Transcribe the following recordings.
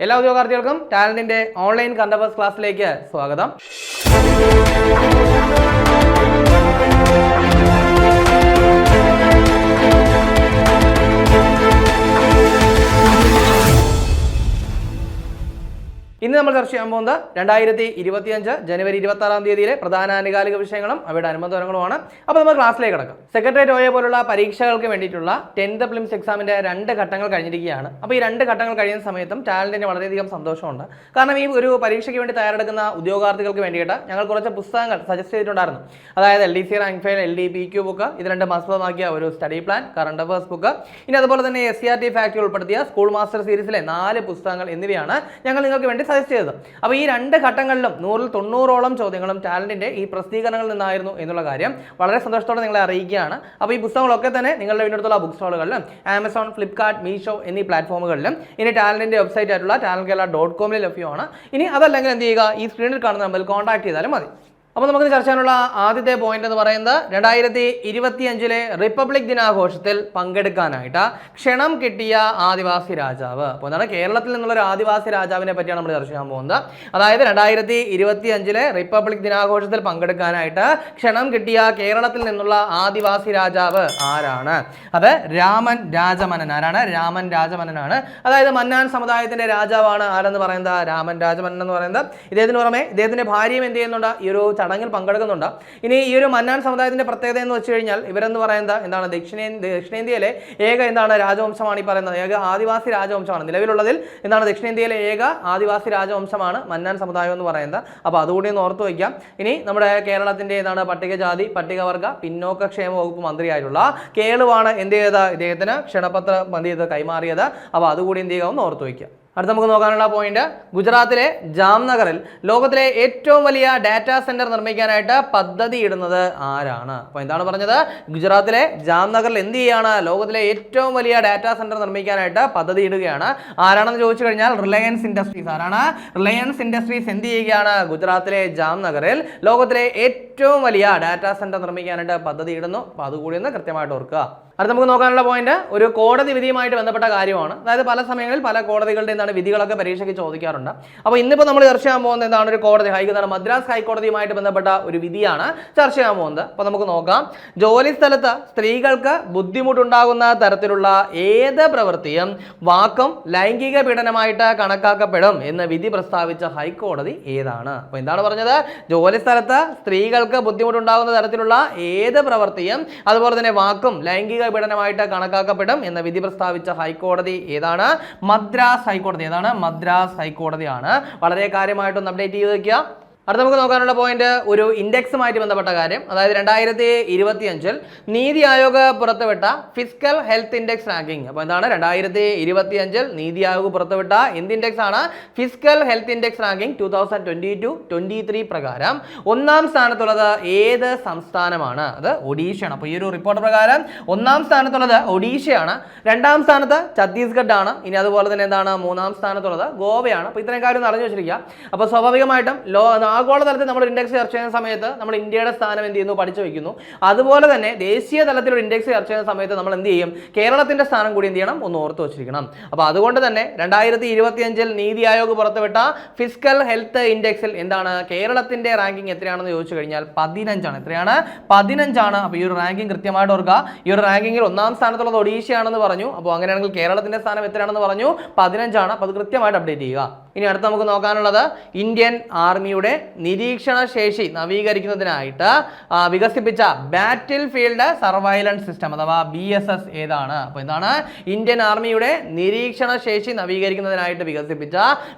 എല്ലാ ഉദ്യോഗാർത്ഥികൾക്കും ടാലന്റിന്റെ ഓൺലൈൻ കണ്ടവേഴ്സ് ക്ലാസ്സിലേക്ക് സ്വാഗതം. ഇന്ന് നമ്മൾ ചർച്ച ചെയ്യാൻ പോകുന്നത് രണ്ടായിരത്തി ഇരുപത്തിയഞ്ച് ജനുവരി ഇരുപത്തി ആറാം തീയതിയിലെ പ്രധാന ആനുകാലിക വിഷയങ്ങളും അവയുടെ അനുബന്ധങ്ങളുമാണ് അപ്പോൾ നമ്മൾ ക്ലാസ്സിലേക്ക് കിടക്കാം. സെക്രട്ടേറിയറ്റ് ഒയെ പോലുള്ള പരീക്ഷകൾക്ക് വേണ്ടിയിട്ടുള്ള ടെൻത്ത് പ്ലിംസ് എക്സാമിന്റെ രണ്ട് ഘട്ടങ്ങൾ കഴിഞ്ഞിരിക്കുകയാണ്. അപ്പോൾ ഈ രണ്ട് ഘട്ടങ്ങൾ കഴിയുന്ന സമയത്തും ടാലന്റിന് വളരെയധികം സന്തോഷമുണ്ട്. കാരണം ഈ ഒരു പരീക്ഷയ്ക്ക് വേണ്ടി തയ്യാറെടുക്കുന്ന ഉദ്യോഗാർത്ഥികൾക്ക് വേണ്ടിയിട്ട് ഞങ്ങൾ കുറച്ച് പുസ്തകങ്ങൾ സജസ്റ്റ് ചെയ്തിട്ടുണ്ടായിരുന്നു. അതായത് L D C rank file L D P Q book ഇത് രണ്ട് മസ്തമാക്കിയ ഒരു study plan current affairs book ഇനി അതുപോലെ തന്നെ S C R T factory ഉൾപ്പെടുത്തിയ സ്കൂൾ മാസ്റ്റർ സീരീസിലെ നാല് പുസ്തകങ്ങൾ എന്നിവയാണ് ഞങ്ങൾ നിങ്ങൾക്ക് വേണ്ടി സജസ്റ്റ് ചെയ്തത് അപ്പോൾ ഈ രണ്ട് ഘട്ടങ്ങളിലും നൂറിൽ തൊണ്ണൂറോളം ചോദ്യങ്ങളും ടാലന്റിന്റെ ഈ പ്രസിദ്ധീകരണങ്ങളിൽ നിന്നായിരുന്നു എന്നുള്ള കാര്യം വളരെ സന്തോഷത്തോടെ നിങ്ങളെ അറിയിക്കുകയാണ്. അപ്പോൾ ഈ പുസ്തകങ്ങളൊക്കെ തന്നെ നിങ്ങളുടെ വീടിനടുത്തുള്ള ബുക്ക് സ്റ്റോളുകളിലും ആമസോൺ ഫ്ലിപ്കാർട്ട് മീഷോ എന്നീ പ്ലാറ്റ്ഫോമുകളിലും ഇനി ടാലന്റിന്റെ വെബ്സൈറ്റ് ആയിട്ടുള്ള ടാലൻ കേരള ഡോട്ട് കോമിൽ ലഭ്യമാണ്. ഇനി അതല്ലെങ്കിൽ എന്ത് ചെയ്യുക ഈ സ്ക്രീനിൽ കാണുന്ന നമ്പറിൽ കോൺടാക്ട് ചെയ്താലും മതി. അപ്പോൾ നമുക്ക് ചർച്ച ചെയ്യാനുള്ള ആദ്യത്തെ പോയിന്റ് എന്ന് പറയുന്നത് രണ്ടായിരത്തി ഇരുപത്തി അഞ്ചിലെ റിപ്പബ്ലിക് ദിനാഘോഷത്തിൽ പങ്കെടുക്കാനായിട്ട് ക്ഷണം കിട്ടിയ ആദിവാസി രാജാവ്. അപ്പോൾ എന്താണ് കേരളത്തിൽ നിന്നുള്ള ഒരു ആദിവാസി രാജാവിനെ പറ്റിയാണ് നമ്മൾ ചർച്ച ചെയ്യാൻ പോകുന്നത്. അതായത് രണ്ടായിരത്തി ഇരുപത്തി അഞ്ചിലെ റിപ്പബ്ലിക് ദിനാഘോഷത്തിൽ പങ്കെടുക്കാനായിട്ട് ക്ഷണം കിട്ടിയ കേരളത്തിൽ നിന്നുള്ള ആദിവാസി രാജാവ് ആരാണ്? അത് രാമൻ രാജമനൻ ആരാണ്? രാമൻ രാജമനനാണ് അതായത് മന്നാൻ സമുദായത്തിന്റെ രാജാവാണ് ആരെന്ന് പറയുന്നത്? രാമൻ രാജമനൻ എന്ന് പറയുന്നത്. ഇദ്ദേഹത്തിന് പുറമെ ഇദ്ദേഹത്തിന്റെ ഭാര്യയും എന്ത് ചെയ്യുന്നുണ്ട്? ഈ ഒരു ചടങ്ങിൽ പങ്കെടുക്കുന്നുണ്ട്. ഇനി ഈ ഒരു മന്നാൻ സമുദായത്തിന്റെ പ്രത്യേകത എന്ന് വെച്ച് കഴിഞ്ഞാൽ ഇവരെന്ന് പറയുന്നത് എന്താണ് ദക്ഷിണേന്ത്യ ദക്ഷിണേന്ത്യയിലെ ഏക എന്താണ് രാജവംശമാണ് ഈ പറയുന്നത്. ഏക ആദിവാസി രാജവംശമാണ്. നിലവിലുള്ളതിൽ എന്താണ് ദക്ഷിണേന്ത്യയിലെ ഏക ആദിവാസി രാജവംശമാണ് മന്നാൻ സമുദായം എന്ന് പറയുന്നത്. അപ്പോൾ അതുകൂടി ഒന്ന് ഓർത്ത് വയ്ക്കാം. ഇനി നമ്മുടെ കേരളത്തിന്റെ ഏതാണ് പട്ടികജാതി പട്ടികവർഗ പിന്നോക്ക ക്ഷേമ വകുപ്പ് മന്ത്രിയായിട്ടുള്ള കേളുവാണ് എന്ത് ചെയ്തത്? ഇദ്ദേഹത്തിന് ക്ഷണപത്രം ചെയ്ത് കൈമാറിയത്. അപ്പോൾ അതുകൂടി എന്ത് ചെയ്യുക ഒന്ന് ഓർത്ത് വയ്ക്കുക അടുത്ത നമുക്ക് നോക്കാനുള്ള പോയിന്റ് ഗുജറാത്തിലെ ജാംനഗറിൽ ലോകത്തിലെ ഏറ്റവും വലിയ ഡാറ്റാ സെന്റർ നിർമ്മിക്കാനായിട്ട് പദ്ധതി ഇടുന്നത് ആരാണ്? അപ്പോൾ എന്താണ് പറഞ്ഞത്? ഗുജറാത്തിലെ ജാംനഗറിൽ എന്ത് ചെയ്യാണ്? ലോകത്തിലെ ഏറ്റവും വലിയ ഡാറ്റാ സെന്റർ നിർമ്മിക്കാനായിട്ട് പദ്ധതി ഇടുകയാണ്. ആരാണെന്ന് ചോദിച്ചു കഴിഞ്ഞാൽ റിലയൻസ് ഇൻഡസ്ട്രീസ് ആരാണ്? റിലയൻസ് ഇൻഡസ്ട്രീസ് എന്ത് ചെയ്യുകയാണ്? ഗുജറാത്തിലെ ജാംനഗറിൽ ലോകത്തിലെ ഏറ്റവും വലിയ ഡാറ്റാ സെന്റർ നിർമ്മിക്കാനായിട്ട് പദ്ധതി ഇടുന്നു. അപ്പോൾ അതുകൂടി ഒന്ന് കൃത്യമായിട്ട് ഓർക്കുക. അടുത്ത നമുക്ക് നോക്കാനുള്ള പോയിന്റ് ഒരു കോടതി വിധിയുമായിട്ട് ബന്ധപ്പെട്ട കാര്യമാണ്. അതായത് പല സമയങ്ങളിൽ പല കോടതികളുടെ എന്താണ് വിധികളൊക്കെ പരീക്ഷയ്ക്ക് ചോദിക്കാറുണ്ട്. അപ്പോൾ ഇന്നിപ്പോൾ നമ്മൾ ചർച്ച ചെയ്യാൻ പോകുന്നത് എന്താണ് ഒരു കോടതി ഹൈക്കോടതി മദ്രാസ് ഹൈക്കോടതിയുമായിട്ട് ബന്ധപ്പെട്ട ഒരു വിധിയാണ് ചർച്ച ചെയ്യാൻ പോകുന്നത്. അപ്പോൾ നമുക്ക് നോക്കാം. ജോലി സ്ഥലത്ത് സ്ത്രീകൾക്ക് ബുദ്ധിമുട്ടുണ്ടാകുന്ന തരത്തിലുള്ള ഏത് പ്രവൃത്തിയും വാക്കും ലൈംഗിക പീഡനമായിട്ട് കണക്കാക്കപ്പെടും എന്ന് വിധി പ്രസ്താവിച്ച ഹൈക്കോടതി ഏതാണ്? അപ്പോൾ എന്താണ് പറഞ്ഞത്? ജോലി സ്ഥലത്ത് സ്ത്രീകൾക്ക് ബുദ്ധിമുട്ടുണ്ടാകുന്ന തരത്തിലുള്ള ഏത് പ്രവൃത്തിയും അതുപോലെ തന്നെ വാക്കും ലൈംഗിക പീഡനമായിട്ട് കണക്കാക്കപ്പെടും എന്ന വിധി പ്രസ്താവിച്ച ഹൈക്കോടതി ഏതാണ്? മദ്രാസ് ഹൈക്കോടതി. ഏതാണ്? മദ്രാസ് ഹൈക്കോടതിയാണ്. വളരെ കാര്യമായിട്ടൊന്ന് അപ്ഡേറ്റ് ചെയ്ത് വെക്കുക. അടുത്ത നമുക്ക് നോക്കാനുള്ള പോയിന്റ് ഒരു ഇൻഡെക്സുമായിട്ട് ബന്ധപ്പെട്ട കാര്യം. അതായത് രണ്ടായിരത്തി ഇരുപത്തി അഞ്ചിൽ നീതി ആയോഗ് പുറത്തുവിട്ട ഫിസിക്കൽ ഹെൽത്ത് ഇൻഡെക്സ് റാങ്കിങ് അപ്പോൾ എന്താണ്? രണ്ടായിരത്തി ഇരുപത്തി അഞ്ചിൽ നീതി ആയോഗ് പുറത്തുവിട്ട എന്ത് ഇൻഡെക്സ് ആണ്? Physical health index ranking two thousand twenty two twenty three പ്രകാരം ഒന്നാം സ്ഥാനത്തുള്ളത് ഏത് സംസ്ഥാനമാണ്? അത് ഒഡീഷയാണ്. അപ്പോൾ ഈ ഒരു റിപ്പോർട്ട് പ്രകാരം ഒന്നാം സ്ഥാനത്തുള്ളത് ഒഡീഷയാണ്. രണ്ടാം സ്ഥാനത്ത് ഛത്തീസ്ഗഡ് ആണ് ഇനി അതുപോലെ തന്നെ എന്താണ്? മൂന്നാം സ്ഥാനത്തുള്ളത് ഗോവയാണ്. അപ്പോൾ ഇത്രയും കാര്യം അറിഞ്ഞു വെച്ചിരിക്കുക. അപ്പോൾ സ്വാഭാവികമായിട്ടും ലോ ആഗോളതലത്തിൽ നമ്മൾ ഇൻഡെക്സ് ചർച്ച ചെയ്യുന്ന സമയത്ത് നമ്മൾ ഇന്ത്യയുടെ സ്ഥാനം എന്ത് ചെയ്യുന്നു? പഠിച്ചു വയ്ക്കുന്നു. അതുപോലെ തന്നെ ദേശീയ തലത്തിൽ ഒരു ഇൻഡെക്സ് ചർച്ച ചെയ്യുന്ന സമയത്ത് നമ്മൾ എന്ത് ചെയ്യും? കേരളത്തിന്റെ സ്ഥാനം കൂടി എന്ത് ചെയ്യണം? ഒന്ന് ഓർത്ത് വെച്ചിരിക്കണം. അപ്പോൾ അതുകൊണ്ട് തന്നെ രണ്ടായിരത്തി ഇരുപത്തിയഞ്ചിൽ നീതി ആയോഗ് പുറത്തുവിട്ട ഫിസിക്കൽ ഹെൽത്ത് ഇൻഡെക്സിൽ എന്താണ്? കേരളത്തിന്റെ റാങ്കിങ് എത്രയാണെന്ന് ചോദിച്ചു കഴിഞ്ഞാൽ പതിനഞ്ചാണ്. എത്രയാണ്? പതിനഞ്ചാണ്. അപ്പോൾ ഈ ഒരു റാങ്കിങ് കൃത്യമായിട്ട് ഓർക്കുക. ഈ ഒരു റാങ്കിങ്ങിൽ ഒന്നാം സ്ഥാനത്തുള്ളത് ഒഡീഷയാണെന്ന് പറഞ്ഞു. അപ്പോൾ അങ്ങനെയാണെങ്കിൽ കേരളത്തിന്റെ സ്ഥാനം എത്രയാണെന്ന് പറഞ്ഞു? പതിനഞ്ചാണ്. അപ്പോൾ അത് കൃത്യമായിട്ട് അപ്ഡേറ്റ് ചെയ്യുക. ഇനി അടുത്ത് നമുക്ക് നോക്കാനുള്ളത് ഇന്ത്യൻ ആർമിയുടെ നിരീക്ഷണ ശേഷി നവീകരിക്കുന്നതിനായിട്ട് വികസിപ്പിച്ച ബാറ്റിൽ ഫീൽഡ് സർവൈലൻസ് സിസ്റ്റം അഥവാ ബി എസ് എസ് ഏതാണ്? അപ്പോൾ എന്താണ് ഇന്ത്യൻ ആർമിയുടെ നിരീക്ഷണ ശേഷി നവീകരിക്കുന്നതിനായിട്ട് വികസിപ്പിച്ച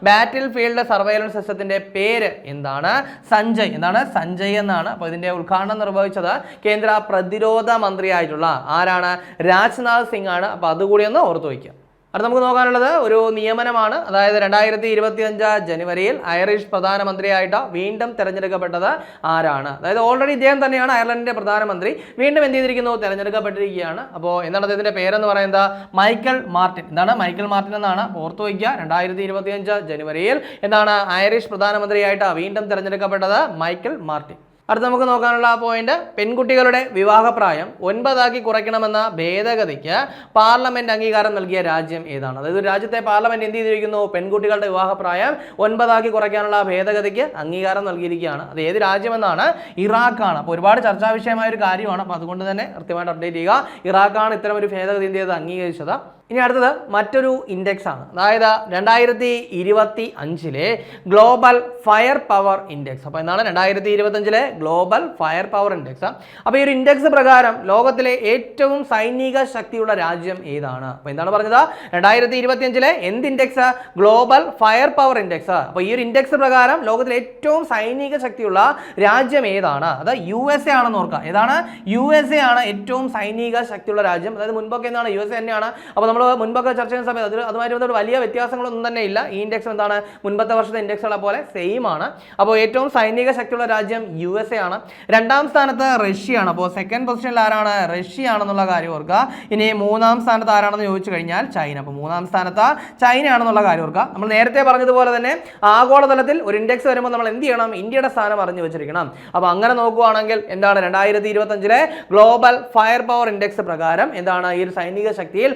ബാറ്റിൽ ഫീൽഡ് സർവൈലൻസ് സിസ്റ്റത്തിന്റെ പേര് എന്താണ്? സഞ്ജയ്. എന്താണ്? സഞ്ജയ് എന്നാണ്. അപ്പോൾ ഇതിന്റെ ഉദ്ഘാടനം നിർവഹിച്ചത് കേന്ദ്ര പ്രതിരോധ മന്ത്രിയായിട്ടുള്ള ആരാണ്? രാജ്നാഥ് സിംഗ് ആണ്. അപ്പോൾ അതുകൂടി ഒന്ന് ഓർത്തു വയ്ക്കുക. അടുത്ത നമുക്ക് നോക്കാനുള്ളത് ഒരു നിയമനമാണ്. അതായത് രണ്ടായിരത്തി ഇരുപത്തി അഞ്ച് ജനുവരിയിൽ ഐറിഷ് പ്രധാനമന്ത്രിയായിട്ട് വീണ്ടും തെരഞ്ഞെടുക്കപ്പെട്ടത് ആരാണ്? അതായത് ഓൾറെഡി ഇദ്ദേഹം തന്നെയാണ് അയർലൻഡിന്റെ പ്രധാനമന്ത്രി. വീണ്ടും എന്ത് ചെയ്തിരിക്കുന്നു? തിരഞ്ഞെടുക്കപ്പെട്ടിരിക്കുകയാണ്. അപ്പോൾ എന്താണ് അദ്ദേഹത്തിന്റെ പേരെന്ന് പറയുന്നത്? Michael Martin. എന്താണ് മൈക്കൽ മാർട്ടിൻ എന്നാണ്? ഓർത്തു വയ്ക്കുക. രണ്ടായിരത്തി ഇരുപത്തി അഞ്ച് ജനുവരിയിൽ എന്താണ് ഐറിഷ് പ്രധാനമന്ത്രിയായിട്ട് വീണ്ടും തിരഞ്ഞെടുക്കപ്പെട്ടത്? Michael Martin. അടുത്ത നമുക്ക് നോക്കാനുള്ള ആ പോയിന്റ് പെൺകുട്ടികളുടെ വിവാഹപ്രായം. ഒൻപതാക്കി കുറയ്ക്കണമെന്ന ഭേദഗതിക്ക് പാർലമെന്റ് അംഗീകാരം നൽകിയ രാജ്യം ഏതാണ്? അതായത് രാജ്യത്തെ പാർലമെന്റ് എന്ത് ചെയ്തിരിക്കുന്നു? പെൺകുട്ടികളുടെ വിവാഹപ്രായം ഒൻപതാക്കി കുറയ്ക്കാനുള്ള ഭേദഗതിക്ക് അംഗീകാരം നൽകിയിരിക്കുകയാണ്. അത് ഏത് രാജ്യമെന്നാണ്? ഇറാഖാണ്. അപ്പോൾ ഒരുപാട് ചർച്ചാ വിഷയമായ ഒരു കാര്യമാണ്. അപ്പോൾ അതുകൊണ്ട് തന്നെ കൃത്യമായിട്ട് അപ്ഡേറ്റ് ചെയ്യുക. ഇറാഖാണ് ഇത്തരം ഒരു ഭേദഗതി എന്ത് ചെയ്തത്? അംഗീകരിച്ചത്. ഇനി അടുത്തത് മറ്റൊരു ഇൻഡെക്സ് ആണ്. അതായത് രണ്ടായിരത്തി ഇരുപത്തി അഞ്ചിലെ ഗ്ലോബൽ ഫയർ പവർ ഇൻഡെക്സ് അപ്പോൾ എന്താണ് രണ്ടായിരത്തി ഇരുപത്തഞ്ചിലെ ഗ്ലോബൽ ഫയർ പവർ ഇൻഡെക്സ് അപ്പോൾ ഈ ഒരു ഇൻഡെക്സ് പ്രകാരം ലോകത്തിലെ ഏറ്റവും സൈനിക ശക്തിയുള്ള രാജ്യം ഏതാണ്? അപ്പോൾ എന്താണ് പറഞ്ഞത്? രണ്ടായിരത്തി ഇരുപത്തി അഞ്ചിലെ എന്ത് index global fire power index അപ്പോൾ ഈ ഒരു ഇൻഡെക്സ് പ്രകാരം ലോകത്തിലെ ഏറ്റവും സൈനിക ശക്തിയുള്ള രാജ്യം ഏതാണ്? അത് യു എസ് എ ആണെന്ന് ഓർക്കുക. ഏതാണ്? യു എസ് എ ആണ് ഏറ്റവും സൈനിക ശക്തിയുള്ള രാജ്യം. അതായത് മുൻപൊക്കെ എന്താണ്? യു എസ് എ തന്നെയാണ്. അപ്പോൾ നമ്മൾ മുൻപൊക്കെ ചർച്ച ചെയ്യുന്ന സമയത്ത് അതിൽ അതുമായി ബന്ധപ്പെട്ട് വലിയ വ്യത്യാസങ്ങളൊന്നും തന്നെ ഇല്ല. ഈ ഇൻഡെക്സ് എന്താണ്? മുൻപത്തെ വർഷത്തെ ഇൻഡെക്സുകളെ പോലെ സെയിം ആണ്. അപ്പോൾ ഏറ്റവും സൈനിക ശക്തിയുള്ള രാജ്യം യു എസ് എ ആണ്. രണ്ടാം സ്ഥാനത്ത് റഷ്യയാണ്. അപ്പോൾ സെക്കൻഡ് പൊസിഷനിൽ ആരാണ്? റഷ്യ ആണെന്നുള്ള കാര്യം ഓർക്കുക. ഇനി മൂന്നാം സ്ഥാനത്ത് ആരാണെന്ന് ചോദിച്ചു കഴിഞ്ഞാൽ ചൈന. അപ്പോൾ മൂന്നാം സ്ഥാനത്ത് ചൈന ആണെന്നുള്ള കാര്യം ഓർക്കുക. നമ്മൾ നേരത്തെ പറഞ്ഞതുപോലെ തന്നെ ആഗോളതലത്തിൽ ഒരു ഇൻഡെക്സ് വരുമ്പോൾ നമ്മൾ എന്ത് ചെയ്യണം? ഇന്ത്യയുടെ സ്ഥാനം അറിഞ്ഞു വെച്ചിരിക്കണം. അപ്പോൾ അങ്ങനെ നോക്കുകയാണെങ്കിൽ എന്താണ്? രണ്ടായിരത്തി ഇരുപത്തഞ്ചിലെ ഗ്ലോബൽ ഫയർ പവർ ഇൻഡെക്സ് പ്രകാരം എന്താണ്? ഈ ഒരു സൈനിക ശക്തിയിൽ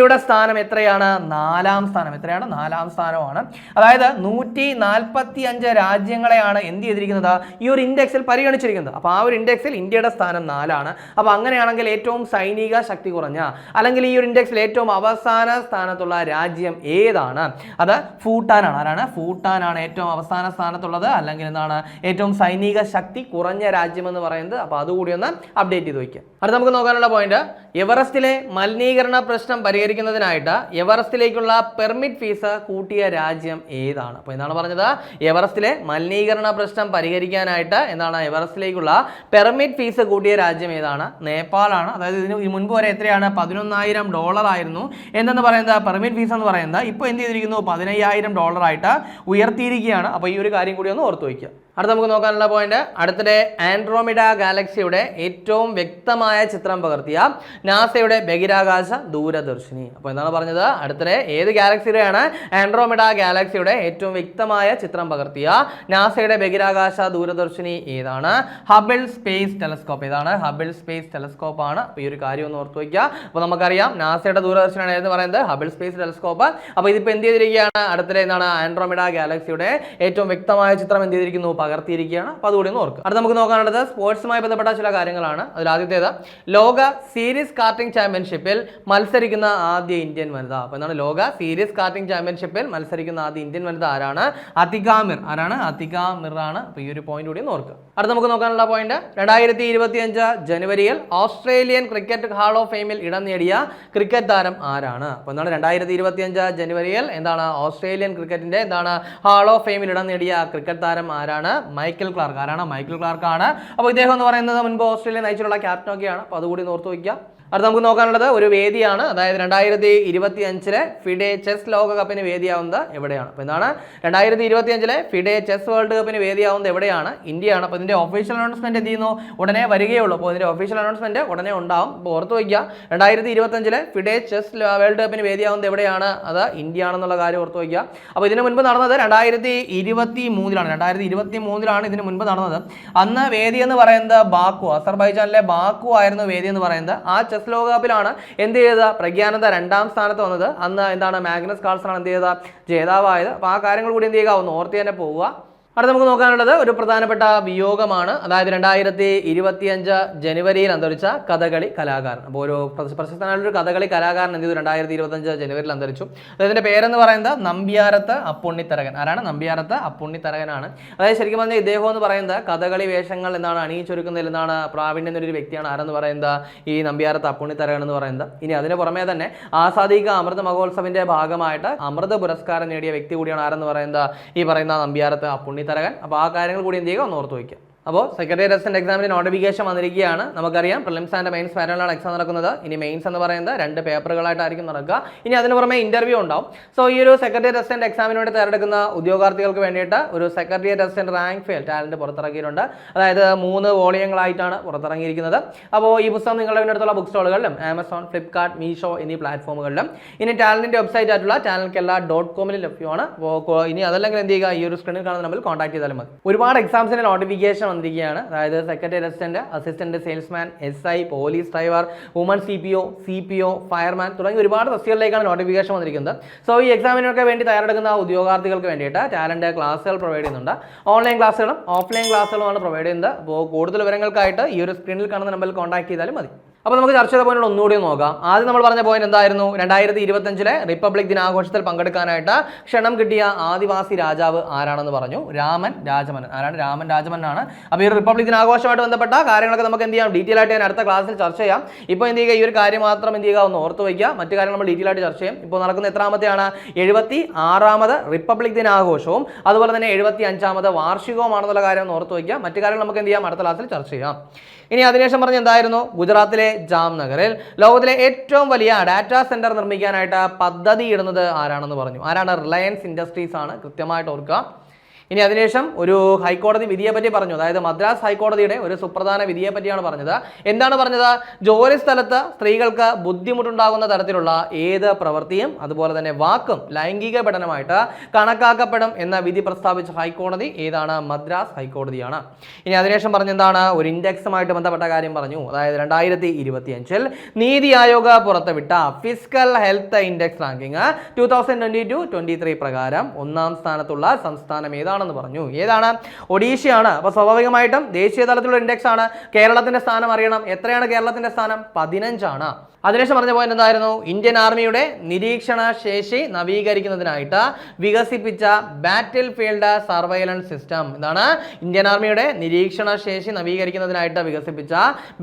ഇന്ത്യയുടെ സ്ഥാനം എത്രയാണ്? നാലാം സ്ഥാനം. എത്രയാണ്? നാലാം സ്ഥാനമാണ്. അതായത് നൂറ്റി നാൽപ്പത്തി അഞ്ച് രാജ്യങ്ങളെയാണ് എന്ത് ചെയ്തിരിക്കുന്നത്? ഈ ഒരു ഇൻഡെക്സിൽ പരിഗണിച്ചിരിക്കുന്നത്. അപ്പോൾ ആ ഒരു ഇൻഡെക്സിൽ ഇന്ത്യയുടെ സ്ഥാനം നാലാണ്. അപ്പോൾ അങ്ങനെയാണെങ്കിൽ ഏറ്റവും സൈനിക ശക്തി കുറഞ്ഞ അല്ലെങ്കിൽ ഈ ഒരു ഇൻഡെക്സിൽ ഏറ്റവും അവസാന സ്ഥാനത്തുള്ള രാജ്യം ഏതാണ്? അത് ഭൂട്ടാനാണ്. ആരാണ്? ഭൂട്ടാനാണ് ഏറ്റവും അവസാന സ്ഥാനത്തുള്ളത്. അല്ലെങ്കിൽ എന്താണ്? ഏറ്റവും സൈനിക ശക്തി കുറഞ്ഞ രാജ്യം എന്ന് പറയുന്നത്. അപ്പോൾ അതുകൂടി ഒന്ന് അപ്ഡേറ്റ് ചെയ്ത് വയ്ക്കുക അടുത്ത നമുക്ക് നോക്കാനുള്ള പോയിന്റ്. എവറസ്റ്റിലെ മലിനീകരണ പ്രശ്നം പരിഹരിക്കുന്നതിനായിട്ട് എവറസ്റ്റിലേക്കുള്ള പെർമിറ്റ് ഫീസ് കൂട്ടിയ രാജ്യം ഏതാണ്? അപ്പോൾ എന്താണ് പറഞ്ഞത്? എവറസ്റ്റിലെ മലിനീകരണ പ്രശ്നം പരിഹരിക്കാനായിട്ട് എന്താണ് എവറസ്റ്റിലേക്കുള്ള പെർമിറ്റ് ഫീസ് കൂട്ടിയ രാജ്യം ഏതാണ്? നേപ്പാളാണ്. അതായത് ഇതിന് മുൻപ് വരെ എത്രയാണ്? പതിനൊന്നായിരം ഡോളർ ആയിരുന്നു. എന്തെന്ന് പറയുന്നത്? പെർമിറ്റ് ഫീസ് എന്ന് പറയുന്നത് ഇപ്പോൾ എന്ത് ചെയ്തിരിക്കുന്നു? പതിനയ്യായിരം ഡോളറായിട്ട് ഉയർത്തിയിരിക്കുകയാണ്. അപ്പോൾ ഈ ഒരു കാര്യം കൂടി ഒന്ന് ഓർത്ത് വയ്ക്കുക. അടുത്ത നമുക്ക് നോക്കാനുള്ള പോയിന്റ് അടുത്തിടെ ആൻഡ്രോമിഡ ഗാലക്സിയുടെ ഏറ്റവും വ്യക്തമായ ചിത്രം പകർത്തിയ നാസയുടെ ബഹിരാകാശ ദൂരദർശിനി. അപ്പോൾ എന്താണ് പറഞ്ഞത്? അടുത്തിടെ ഏത് ഗാലക്സിയുടെയാണ് ആൻഡ്രോമിഡ ഗാലക്സിയുടെ ഏറ്റവും വ്യക്തമായ ചിത്രം പകർത്തിയ നാസയുടെ ബഹിരാകാശ ദൂരദർശിനി ഏതാണ്? Hubble space telescope. ഏതാണ് ഹബിൾ സ്പേസ് ടെലസ്കോപ്പ് ആണ് അപ്പോൾ ഈ ഒരു കാര്യം ഒന്ന് ഓർത്ത് വയ്ക്കുക. അപ്പോൾ നമുക്കറിയാം നാസയുടെ ദൂരദർശനാണ് ഏതെന്ന് പറയുന്നത് ഹബിൾ സ്പേസ് ടെലസ്കോപ്പ്. അപ്പോൾ ഇതിപ്പോൾ എന്ത് ചെയ്തിരിക്കുകയാണ്? അടുത്തിടെ എന്താണ് ആൻഡ്രോമിഡ ഗാലക്സിയുടെ ഏറ്റവും വ്യക്തമായ ചിത്രം എന്ത് ചെയ്തിരിക്കുന്നു? പകർത്തിയിരിക്കുകയാണ്. അപ്പോൾ അതുകൂടി ഒന്ന് ഓർക്കുക. അടുത്ത നമുക്ക് നോക്കാനുള്ളത് സ്പോർട്സുമായി ബന്ധപ്പെട്ട ചില കാര്യങ്ങളാണ്. അതിൽ ആദ്യത്തേത് ലോക സീരീസ് കാർട്ടിംഗ് ചാമ്പ്യൻഷിപ്പിൽ മത്സരിക്കുന്ന ആദ്യ ഇന്ത്യൻ വനിത. അപ്പോൾ എന്താണ് ലോക സീരീസ് കാർട്ടിംഗ് ചാമ്പ്യൻഷിപ്പിൽ മത്സരിക്കുന്ന ആദ്യ ഇന്ത്യൻ വനിത ആരാണ്? അതിക മിർ ആരാണ്? അതിക മിർ ആണ്. അപ്പോൾ ഈ ഒരു പോയിന്റ് കൂടി ഒന്ന് ഓർക്കുക. അടുത്ത നമുക്ക് നോക്കാനുള്ള പോയിന്റ് രണ്ടായിരത്തി ഇരുപത്തിയഞ്ച് ജനുവരിയിൽ ഓസ്ട്രേലിയൻ ക്രിക്കറ്റ് ഹാൾ ഓഫ് ഫെയിമിൽ ഇടം നേടിയ ക്രിക്കറ്റ് താരം ആരാണ്? അപ്പോൾ എന്താണ് രണ്ടായിരത്തി ഇരുപത്തിയഞ്ച് ജനുവരിയിൽ എന്താണ് ഓസ്ട്രേലിയൻ ക്രിക്കറ്റിന്റെ എന്താണ് ഹാൾ ഓഫ് ഫെയിമിൽ ഇടം നേടിയ ക്രിക്കറ്റ് താരം ആരാണ്? Michael Clarke. ആരാണ് മൈക്കിൾ ക്ലാർക്ക് ആണ് അപ്പോൾ ഇദ്ദേഹം എന്ന് പറയുന്നത് മുൻപ് ഓസ്ട്രേലിയ നയിച്ചിട്ടുള്ള ക്യാപ്റ്റനൊക്കെയാണ്. അപ്പോൾ അതുകൂടി ഓർത്ത് വയ്ക്കുക. അടുത്ത നമുക്ക് നോക്കാനുള്ളത് ഒരു വേദിയാണ്. അതായത് രണ്ടായിരത്തി ഇരുപത്തി അഞ്ചിലെ ഫിഡെ ചെസ് ലോകകപ്പിന് വേദിയാവുന്നത് എവിടെയാണ്? അപ്പോൾ എന്താണ്? രണ്ടായിരത്തി ഇരുപത്തി അഞ്ചിലെ ഫിഡെ ചെസ് വേൾഡ് കപ്പിന് വേദിയാവുന്നത് എവിടെയാണ്? ഇന്ത്യയാണ്. അപ്പോൾ ഇതിന്റെ ഒഫീഷ്യൽ അനൗൺസ്മെന്റ് എന്ത് ചെയ്യുന്നു? ഉടനെ വരികയുള്ളൂ. അപ്പോൾ ഇതിന്റെ ഒഫീഷ്യൽ അനൗൺസ്മെന്റ് ഉടനെ ഉണ്ടാവും. അപ്പോൾ ഓർത്ത് വയ്ക്കുക. രണ്ടായിരത്തി ഇരുപത്തഞ്ചിലെ ഫിഡെ ചെസ് വേൾഡ് കപ്പിന് വേദിയാവുന്നത് എവിടെയാണ്? അത് ഇന്ത്യ ആണെന്നുള്ള കാര്യം ഓർത്ത് വയ്ക്കുക. അപ്പോൾ ഇതിന് മുൻപ് നടന്നത് രണ്ടായിരത്തി ഇരുപത്തി മൂന്നിലാണ് രണ്ടായിരത്തി ഇരുപത്തി മൂന്നിലാണ് ഇതിന് മുൻപ് നടന്നത്. അന്ന് വേദി എന്ന് പറയുന്നത് ബാക്കു. അസർബൈജാനിലെ ബാക്കു ആയിരുന്നു വേദി എന്ന് പറയുന്നത്. ആ ചെസ് ലോകകപ്പിലാണ്. എന്ത് ചെയ്തത്? പ്രഗ്യാനന്ദ രണ്ടാം സ്ഥാനത്ത് വന്നത്. അന്ന് എന്താണ്? മാഗ്നസ് കാൾസൺ എന്ത് ചെയ്ത ജേതാവായത്. അപ്പോൾ ആ കാര്യങ്ങൾ കൂടി എന്ത് ചെയ്യുക? ഒന്ന് ഓർത്ത് തന്നെ പോവുക. അടുത്ത നമുക്ക് നോക്കാനുള്ളത് ഒരു പ്രധാനപ്പെട്ട വിയോഗമാണ്. അതായത് രണ്ടായിരത്തി ഇരുപത്തിയഞ്ച് ജനുവരിയിൽ അന്തരിച്ച കഥകളി കലാകാരൻ. അപ്പോൾ ഒരു പ്രശ- പ്രശസ്തനായ ഒരു കഥകളി കലാകാരൻ എന്ത് ചെയ്തു? രണ്ടായിരത്തി ഇരുപത്തഞ്ച് ജനുവരിയിൽ അന്തരിച്ചു. അതിന്റെ പേരെന്ന് പറയുന്നത് നമ്പ്യാരത്ത് അപ്പുണ്ണിത്തരകൻ. ആരാണ്? നമ്പ്യാരത്ത് അപ്പുണ്ണിത്തരകനാണ്. അതായത് ശരിക്കും പറഞ്ഞാൽ ഇദ്ദേഹം എന്ന് പറയുന്നത് കഥകളി വേഷങ്ങൾ എന്നാണ് അണിയിച്ചൊരുക്കുന്നതിൽ എന്നാണ് പ്രാവീണ്യം എന്നൊരു വ്യക്തിയാണ്. ആരെന്ന് പറയുന്നത്? ഈ നമ്പ്യാരത്ത് അപ്പുണ്ണിത്തരകൻ എന്ന് പറയുന്നത്. ഇനി അതിന് പുറമേ തന്നെ ആസാദിക അമൃത മഹോത്സവിന്റെ ഭാഗമായിട്ട് അമൃത പുരസ്കാരം നേടിയ വ്യക്തി കൂടിയാണ് ആരെന്ന് പറയുന്നത്? ഈ പറയുന്ന നമ്പ്യാരത്ത് അപ്പുണ്ണിത്തരകൻ അപ്പോൾ ആ കാര്യങ്ങൾ കൂടി എന്ത് ചെയ്യുക? ഒന്ന് ഓർത്ത് വയ്ക്കുക. അപ്പോൾ സെക്രട്ടറി അസിസ്റ്റന്റ് എക്സാമിന് നോട്ടിഫിക്കേഷൻ വന്നിരിക്കുകയാണ്. നമുക്കറിയാം പ്രിലിംസ് ആൻഡ് മെയിൻസ് പാരലാണ് എക്സാം നടക്കുന്നത്. ഇനി മെയിൻസ് എന്ന് പറയുന്നത് രണ്ട് പേപ്പറുകളായിട്ടായിരിക്കും നടക്കുക. ഇനി അതിന് പുറമെ ഇന്റർവ്യൂ ഉണ്ടാവും. സോ ഈ ഒരു സെക്രട്ടറി അസിസ്റ്റന്റ് എക്സാമിന് വേണ്ടി തയ്യാറെടുക്കുന്ന ഉദ്യോഗാർത്ഥികൾക്ക് വേണ്ടിയിട്ട് ഒരു secretary assistant rank file talent പുറത്തിറക്കിയിട്ടുണ്ട്. അതായത് മൂന്ന് വോളിയങ്ങളായിട്ടാണ് പുറത്തിറങ്ങിയിരിക്കുന്നത്. അപ്പോൾ ഈ പുസ്തകം നിങ്ങളുടെ അടുത്തുള്ള ബുക്ക് സ്റ്റോളുകളിലും ആമസോൺ ഫ്ലിപ്കാർട്ട് മീഷോ എന്നീ പ്ലാറ്റ്ഫോമുകളിലും ഇനി ടാലന്റിന്റെ വെബ്സൈറ്റ് ആയിട്ടുള്ള ചാനൽക്കെല്ലാ ഡോട്ട് കോമിൽ ലഭ്യമാണ്. അപ്പോൾ ഇനി അതല്ലെങ്കിൽ എന്ത് ചെയ്യുക? ഈ ഒരു സ്ക്രീനിൽ കാണുന്ന നമ്മൾ കോൺടാക്ട് ചെയ്താലും മതി. ഒരുപാട് എക്സാംസിന്റെ നോട്ടിഫിക്കേഷൻ വന്നിരിക്കുകയാണ്. അതായത് secretary assistant assistant salesman S I police driver woman C P O C P O fireman തുടങ്ങി ഒരുപാട് തസ്തികളിലേക്കാണ് നോട്ടിഫിക്കേഷൻ വന്നിരിക്കുന്നത്. സോ ഈ എക്സാമിനൊക്കെ വേണ്ടി തയ്യാറെടുക്കുന്ന ഉദ്യോഗാർത്ഥികൾക്ക് വേണ്ടിയിട്ട് ടാലന്റ് ക്ലാസ്സുകൾ പ്രൊവൈഡ് ചെയ്യുന്നുണ്ട്. ഓൺലൈൻ ക്ലാസ്സുകളും ഓഫ്ലൈൻ ക്ലാസ്സുകളുമാണ് പ്രൊവൈഡ് ചെയ്യുന്നത്. അപ്പോൾ കൂടുതൽ വിവരങ്ങൾക്കായിട്ട് ഈ ഒരു സ്ക്രീനിൽ കാണുന്ന നമ്പറിൽ കോൺടാക്ട് ചെയ്താലും മതി. അപ്പോൾ നമുക്ക് ചർച്ച ചെയ്ത പോയിന്റ് ഒന്നുകൂടി നോക്കാം. ആദ്യം നമ്മൾ പറഞ്ഞ പോയിന്റ് എന്തായിരുന്നു? രണ്ടായിരത്തി ഇരുപത്തഞ്ചിലെ റിപ്പബ്ലിക് ദിനാഘോഷത്തിൽ പങ്കെടുക്കാനായിട്ട് ക്ഷണം കിട്ടിയ ആദിവാസി രാജാവ് ആരാണെന്ന് പറഞ്ഞു. രാമൻ രാജമൻ ആരാണ്? രാമൻ രാജമനാണ് അപ്പോൾ ഈ റിപ്പബ്ലിക് ദിനാഘോഷമായിട്ട് ബന്ധപ്പെട്ട കാര്യങ്ങളൊക്കെ നമുക്ക് എന്ത് ചെയ്യാം? ഡീറ്റെയിൽ ആയിട്ട് ഞാൻ അടുത്ത ക്ലാസ്സിൽ ചർച്ച ചെയ്യാം. ഇപ്പോൾ എന്ത് ചെയ്യുക? ഈ ഒരു കാര്യം മാത്രം എന്ത് ചെയ്യുക? ഒന്ന് ഓർത്ത് വയ്ക്കുക. മറ്റു കാര്യങ്ങൾ നമ്മൾ ഡീറ്റെയിൽ ആയിട്ട് ചർച്ച ചെയ്യും. ഇപ്പോൾ നടക്കുന്ന എത്രാമത്തെയാണ്? എഴുപത്തി ആറാമത് റിപ്പബ്ലിക് ദിനാഘോഷവും അതുപോലെ തന്നെ എഴുപത്തി അഞ്ചാമത് വാർഷികവുമാണെന്നുള്ള കാര്യം ഒന്ന് ഓർത്ത് വയ്ക്കുക. മറ്റു കാര്യങ്ങൾ നമുക്ക് എന്ത് ചെയ്യാം? അടുത്ത ക്ലാസ്സിൽ ചർച്ച ചെയ്യാം. ഇനി അതിനുശേഷം പറഞ്ഞ എന്തായിരുന്നു? ഗുജറാത്തിലെ ജാംനഗറിൽ ലോകത്തിലെ ഏറ്റവും വലിയ ഡാറ്റാ സെന്റർ നിർമ്മിക്കാനായിട്ട് പദ്ധതി ഇടുന്നത് ആരാണെന്ന് പറഞ്ഞു. ആരാണ് റിലയൻസ് ഇൻഡസ്ട്രീസ് ആണ് കൃത്യമായിട്ട് ഓർക്കുക. ഇനി അതിനുശേഷം ഒരു ഹൈക്കോടതി വിധിയെ പറ്റി പറഞ്ഞു. അതായത് മദ്രാസ് ഹൈക്കോടതിയുടെ ഒരു സുപ്രധാന വിധിയെ പറ്റിയാണ് പറഞ്ഞത്. എന്താണ് പറഞ്ഞത്? ജോലി സ്ഥലത്ത് സ്ത്രീകൾക്ക് ബുദ്ധിമുട്ടുണ്ടാകുന്ന തരത്തിലുള്ള ഏത് പ്രവൃത്തിയും അതുപോലെ തന്നെ വാക്കും ലൈംഗിക പഠനമായിട്ട് കണക്കാക്കപ്പെടും എന്ന വിധി പ്രസ്താവിച്ച ഹൈക്കോടതി ഏതാണ്? മദ്രാസ് ഹൈക്കോടതിയാണ്. ഇനി അതിനുശേഷം പറഞ്ഞെന്താണ് ഒരു ഇൻഡെക്സുമായിട്ട് ബന്ധപ്പെട്ട കാര്യം പറഞ്ഞു. അതായത് രണ്ടായിരത്തി ഇരുപത്തിയഞ്ചിൽ നീതി ആയോഗ് പുറത്തുവിട്ട physical health index ranking two thousand twenty two twenty three പ്രകാരം ഒന്നാം സ്ഥാനത്തുള്ള സംസ്ഥാനം ഏതാണെന്ന് പറഞ്ഞു. ഏതാണ്? ഒഡീഷയാണ്. അപ്പോൾ സ്വാഭാവികമായിട്ടും ദേശീയ തലത്തിലുള്ള ഇൻഡെക്സ് ആണ്. കേരളത്തിന്റെ സ്ഥാനം അറിയണം. എത്രയാണ് കേരളത്തിന്റെ സ്ഥാനം? പതിനഞ്ചാണ്. അതിനുശേഷം പറഞ്ഞ പോയിന്റ് എന്തായിരുന്നു? ഇന്ത്യൻ ആർമിയുടെ നിരീക്ഷണ ശേഷി നവീകരിക്കുന്നതിനായിട്ട് വികസിപ്പിച്ച ബാറ്റിൽ ഫീൽഡ് സർവൈലൻസ് സിസ്റ്റം ഇതാണ് ഇന്ത്യൻ ആർമിയുടെ നിരീക്ഷണ ശേഷി നവീകരിക്കുന്നതിനായിട്ട് വികസിപ്പിച്ച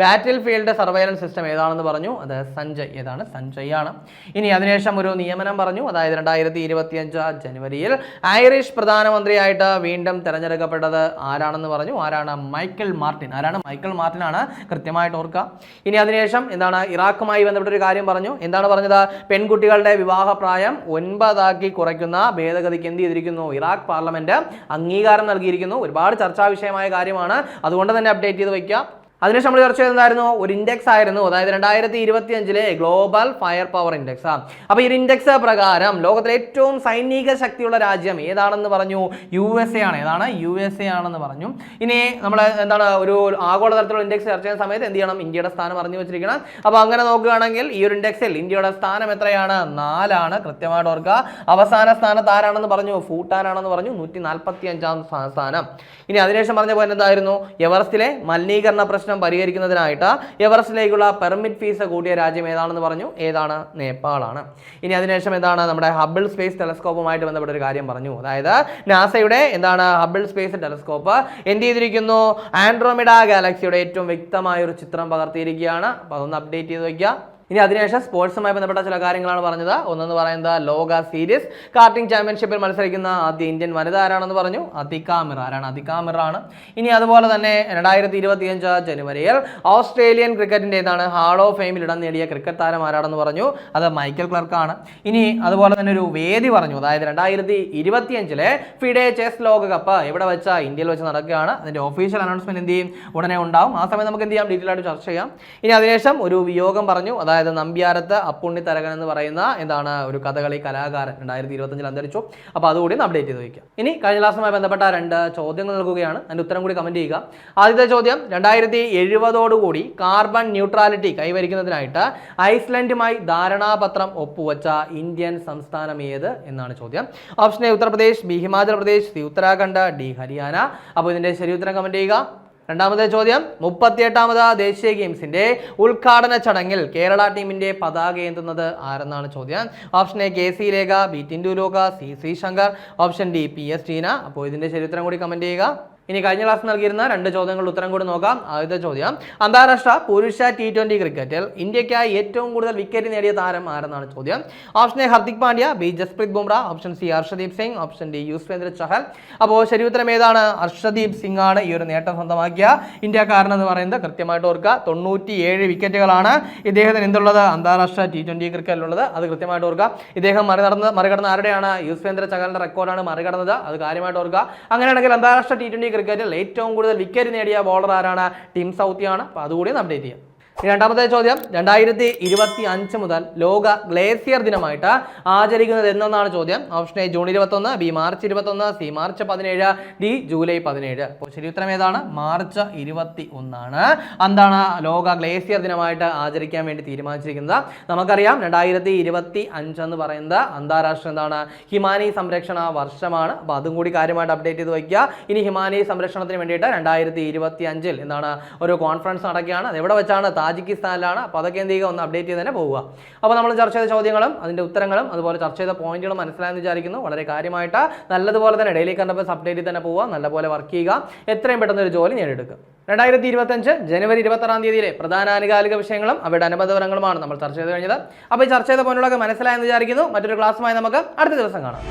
ബാറ്റിൽ ഫീൽഡ് സർവൈലൻസ് സിസ്റ്റം ഏതാണെന്ന് പറഞ്ഞു? അത് സഞ്ജയ്. ഏതാണ്? സഞ്ജയ് ആണ്. ഇനി അതിനുശേഷം ഒരു നിയമനം പറഞ്ഞു. അതായത് രണ്ടായിരത്തി ഇരുപത്തിയഞ്ച് ജനുവരിയിൽ ഐറിഷ് പ്രധാനമന്ത്രിയായിട്ട് വീണ്ടും തെരഞ്ഞെടുക്കപ്പെട്ടത് ആരാണെന്ന് പറഞ്ഞു? ആരാണ്? Michael Martin. ആരാണ്? മൈക്കിൾ മാർട്ടിൻ ആണ് കൃത്യമായിട്ട് ഓർക്കുക. ഇനി അതിനുശേഷം എന്താണ്? ഇറാഖുമായി ബന്ധപ്പെട്ട ഒരു കാര്യം പറഞ്ഞു. എന്താണ് പറഞ്ഞത്? പെൺകുട്ടികളുടെ വിവാഹ പ്രായം ഒൻപതാക്കി കുറയ്ക്കുന്ന ഭേദഗതിക്ക് എന്ത് ചെയ്തിരിക്കുന്നു ഇറാഖ് പാർലമെന്റ് അംഗീകാരം നൽകിയിരിക്കുന്നു. ഒരുപാട് ചർച്ചാ വിഷയമായ കാര്യമാണ്. അതുകൊണ്ട് തന്നെ അപ്ഡേറ്റ് ചെയ്ത് വയ്ക്കുക അതിനുശേഷം നമ്മൾ ചർച്ച ചെയ്തതായിരുന്നു ഒരു ഇൻഡെക്സ് ആയിരുന്നു. അതായത് രണ്ടായിരത്തി ഇരുപത്തി അഞ്ചിലെ ഗ്ലോബൽ ഫയർ പവർ ഇൻഡെക്സ് അപ്പോൾ ഈ ഇൻഡെക്സ് പ്രകാരം ലോകത്തിലെ ഏറ്റവും സൈനിക ശക്തിയുള്ള രാജ്യം ഏതാണെന്ന് പറഞ്ഞു? യു എസ് എ ആണ്. ഏതാണ്? യു എസ് എ ആണെന്ന് പറഞ്ഞു. ഇനി നമ്മൾ എന്താണ് ഒരു ആഗോളതലത്തിലുള്ള ഇൻഡെക്സ് ചർച്ച ചെയ്യുന്ന സമയത്ത് എന്ത് ചെയ്യണം? ഇന്ത്യയുടെ സ്ഥാനം അറിഞ്ഞു വെച്ചിരിക്കണം. അപ്പോൾ അങ്ങനെ നോക്കുകയാണെങ്കിൽ ഈ ഒരു ഇൻഡെക്സിൽ ഇന്ത്യയുടെ സ്ഥാനം എത്രയാണ്? നാലാണ്. കൃത്യമായിട്ട് ഓർക്കുക. അവസാന സ്ഥാനത്ത് ആരാണെന്ന് പറഞ്ഞു? ഭൂട്ടാനാണെന്ന് പറഞ്ഞു. നൂറ്റി നാൽപ്പത്തി അഞ്ചാം സ്ഥാനം. ഇനി അതിനുശേഷം പറഞ്ഞ പോയിന്റ് എന്തായിരുന്നു? എവറസ്റ്റിലെ മലിനീകരണ പ്രശ്നം പരിഹരിക്കുന്നതിനായിട്ട് എവറസ്റ്റിലേക്കുള്ള പെർമിറ്റ് ഫീസ് കൂട്ടിയ രാജ്യം ഏതാണെന്ന് പറഞ്ഞു? ഏതാണ്? നേപ്പാളാണ്. ഇനി അതിനുശേഷം എന്താണ് നമ്മുടെ ഹബിൾ സ്പേസ് ടെലസ്കോപ്പുമായിട്ട് ബന്ധപ്പെട്ട ഒരു കാര്യം പറഞ്ഞു. അതായത് നാസയുടെ എന്താണ് ഹബിൾ സ്പേസ് ടെലസ്കോപ്പ് എന്ത് ചെയ്തിരിക്കുന്നു? ആൻഡ്രോമിഡ ഗാലക്സിയുടെ ഏറ്റവും വ്യക്തമായ ഒരു ചിത്രം പകർത്തിയിരിക്കുകയാണ്. അപ്പോൾ അതൊന്ന് അപ്ഡേറ്റ് ചെയ്ത് വയ്ക്കുക ഇനി അതിനുശേഷം സ്പോർട്സുമായി ബന്ധപ്പെട്ട ചില കാര്യങ്ങളാണ് പറഞ്ഞത്. ഒന്നെന്ന് പറയുന്നത് ലോക സീരീസ്. കാർട്ടിംഗ് ചാമ്പ്യൻഷിപ്പിൽ മത്സരിക്കുന്ന ആദ്യ ഇന്ത്യൻ വനിത ആരാണെന്ന് പറഞ്ഞു? അതിക മിർ ആരാണ്? അതിക ആണ്. ഇനി അതുപോലെ തന്നെ രണ്ടായിരത്തി ഇരുപത്തിയഞ്ച് ജനുവരിയിൽ ഓസ്ട്രേലിയൻ ക്രിക്കറ്റിന്റെ ഏതാണ് ഹാൾ ഓഫ് ഫെയിമിൽ ഇടം നേടിയ ക്രിക്കറ്റ് താരം ആരാണെന്ന് പറഞ്ഞു? അത് മൈക്കൽ ക്ലർക്കാണ് ഇനി അതുപോലെ തന്നെ ഒരു വേദി പറഞ്ഞു. അതായത് രണ്ടായിരത്തി ഇരുപത്തിയഞ്ചിലെ ഫിഡെ ചെസ് ലോകകപ്പ് ഇവിടെ വെച്ച ഇന്ത്യയിൽ വെച്ച് നടക്കുകയാണ്. അതിന്റെ ഒഫീഷ്യൽ അനൗൺസ്മെന്റ് എന്ത് ചെയ്യും? ഉടനെ ഉണ്ടാവും. ആ സമയം നമുക്ക് എന്ത് ചെയ്യാം? ഡീറ്റെയിൽ ആയിട്ട് ചർച്ച ചെയ്യാം. ഇനി അതിനുശേഷം ഒരു വിയോഗം പറഞ്ഞു. അതായത് നമ്പ്യാരത്ത് അപ്പുണ്ണി തരകൻ എന്ന് പറയുന്ന എന്താണ് ഒരു കഥകളി കലാകാരൻ രണ്ടായിരത്തി ഇരുപത്തഞ്ചിൽ അന്തരിച്ചു. അപ്പോൾ അതുകൂടി അപ്ഡേറ്റ് ചെയ്ത് വയ്ക്കുക ഇനി കഴിഞ്ഞ ക്ലാസ്സുമായി ബന്ധപ്പെട്ട രണ്ട് ചോദ്യങ്ങൾ നൽകുകയാണ്. അതിന്റെ ഉത്തരം കൂടി കമന്റ് ചെയ്യുക. ആദ്യത്തെ ചോദ്യം രണ്ടായിരത്തി എഴുപതോടുകൂടി കാർബൺ ന്യൂട്രാലിറ്റി കൈവരിക്കുന്നതിനായിട്ട് ഐസ്ലൻഡുമായി ധാരണാപത്രം ഒപ്പുവച്ച ഇന്ത്യൻ സംസ്ഥാനം ഏത് എന്നാണ് ചോദ്യം. Option A Uttar Pradesh B Himachal Pradesh C Uttarakhand D Haryana. അപ്പോൾ ഇതിന്റെ ശരി ഉത്തരം കമന്റ് ചെയ്യുക. രണ്ടാമത്തെ ചോദ്യം മുപ്പത്തിയെട്ടാമത് ദേശീയ ഗെയിംസിന്റെ ഉദ്ഘാടന ചടങ്ങിൽ കേരള ടീമിന്റെ പതാക ഏന്തുന്നത് ആരെന്നാണ് ചോദ്യം? Option A K C Rekha B Tintu Lukka C Sreeshankar option D P S Teena അപ്പോൾ ഇതിന്റെ ചരിത്രം കൂടി കമന്റ് ചെയ്യുക. ഇനി കഴിഞ്ഞ ക്ലാസ് നൽകിയിരുന്ന രണ്ട് ചോദ്യങ്ങളുടെ ഉത്തരം കൂടി നോക്കാം. ആദ്യത്തെ ചോദ്യം അന്താരാഷ്ട്ര പുരുഷ ടി ട്വന്റി ക്രിക്കറ്റിൽ ഇന്ത്യക്കായി ഏറ്റവും കൂടുതൽ വിക്കറ്റ് നേടിയ താരം ആരെന്നാണ് ചോദ്യം. Option A Hardik Pandya B Jasprit Bumrah option C Harshdeep Singh option D Yuzvendra Chahal. അപ്പോൾ ശരിയുത്തരം ഏതാണ്? ഹർഷദീപ് സിംഗ് ആണ് ഈ ഒരു നേട്ടം സ്വന്തമാക്കിയ ഇന്ത്യക്കാരൻ എന്ന് പറയുന്നത് കൃത്യമായിട്ട് ഓർക്കുക. തൊണ്ണൂറ്റി ഏഴ് വിക്കറ്റുകളാണ് ഇദ്ദേഹത്തിന് എന്തുള്ളത്? അന്താരാഷ്ട്ര ടി ട്വന്റി ക്രിക്കറ്റിലുള്ളത്. അത് കൃത്യമായിട്ട് ഓർക്കുക. ഇദ്ദേഹം മറികടന്ന് മറികടന്ന ആരുടെയാണ്? യുസ്വേന്ദ്ര ചഹലിന്റെ റെക്കോർഡാണ് മറികടന്നത്. അത് കാര്യമായിട്ട് ഓർക്കുക. അങ്ങനെയാണെങ്കിൽ അന്താരാഷ്ട്ര ടി ട്വന്റി ക്രിക്കറ്റിൽ ഏറ്റവും കൂടുതൽ വിക്കറ്റ് നേടിയ ബോളർ ആരാണ്? ടീം സൗത്തിയാണ്. അപ്പോൾ അതുകൂടി അപ്ഡേറ്റ് ചെയ്യാം. രണ്ടാമത്തെ ചോദ്യം. രണ്ടായിരത്തി ഇരുപത്തി അഞ്ച് മുതൽ ലോക ഗ്ലേസിയർ ദിനമായിട്ട് ആചരിക്കുന്നത് എന്നാണ് ചോദ്യം. ഓപ്ഷൻ എ ജൂൺ ഇരുപത്തൊന്ന് ബി മാർച്ച് ഇരുപത്തൊന്ന് സി മാർച്ച് പതിനേഴ് ഡി ജൂലൈ പതിനേഴ്. അപ്പോൾ ശരി ഉത്തരം ഏതാണ്? മാർച്ച് ഇരുപത്തി ഒന്നാണ് എന്താണ് ലോക ഗ്ലേസിയർ ദിനമായിട്ട് ആചരിക്കാൻ വേണ്ടി തീരുമാനിച്ചിരിക്കുന്നത്. നമുക്കറിയാം രണ്ടായിരത്തി ഇരുപത്തി അഞ്ച് എന്ന് പറയുന്നത് അന്താരാഷ്ട്ര എന്താണ്? ഹിമാനി സംരക്ഷണ വർഷമാണ്. അപ്പോൾ അതും കൂടി കാര്യമായിട്ട് അപ്ഡേറ്റ് ചെയ്ത് വയ്ക്കുക. ഇനി ഹിമാനി സംരക്ഷണത്തിന് വേണ്ടിയിട്ട് രണ്ടായിരത്തി ഇരുപത്തി അഞ്ചിൽ എന്താണ്? ഒരു കോൺഫറൻസ് നടക്കുകയാണ്. അത് എവിടെ വെച്ചാണ്? താജിക്കിസ്ഥാനിലാണ്. അപ്പോൾ അതൊക്കെ എന്ത് ചെയ്യുക? ഒന്ന് അപ്ഡേറ്റ് ചെയ്ത് തന്നെ പോവുക. അപ്പോൾ നമ്മൾ ചർച്ച ചെയ്ത ചോദ്യങ്ങളും അതിന്റെ ഉത്തരങ്ങളും അതുപോലെ ചർച്ച ചെയ്ത പോയിന്റുകളും മനസ്സിലായെന്ന് വിചാരിക്കുന്നു. വളരെ കാര്യമായിട്ട് നല്ലതുപോലെ തന്നെ ഡെയിലി കണ്ടപ്പോൾ അപ്ഡേറ്റ് തന്നെ പോവുക. നല്ലപോലെ വർക്ക് ചെയ്യുക. എത്രയും പെട്ടെന്ന് ഒരു ജോലി നേടിയെടുക്കുക. രണ്ടായിരത്തി ഇരുപത്തഞ്ച് ജനുവരി ഇരുപത്താറാം തീയതിയിലെ പ്രധാന ആനുകാലിക വിഷയങ്ങളും അവയുടെ അനുബന്ധപരങ്ങളുമാണ് നമ്മൾ ചർച്ച ചെയ്ത് കഴിഞ്ഞത്. അപ്പോൾ ഈ ചർച്ച ചെയ്ത പോയിന്റുകളൊക്കെ മനസ്സിലായെന്ന് വിചാരിക്കുന്നു. മറ്റൊരു ക്ലാസ്സുമായി നമുക്ക് അടുത്ത ദിവസം കാണാം.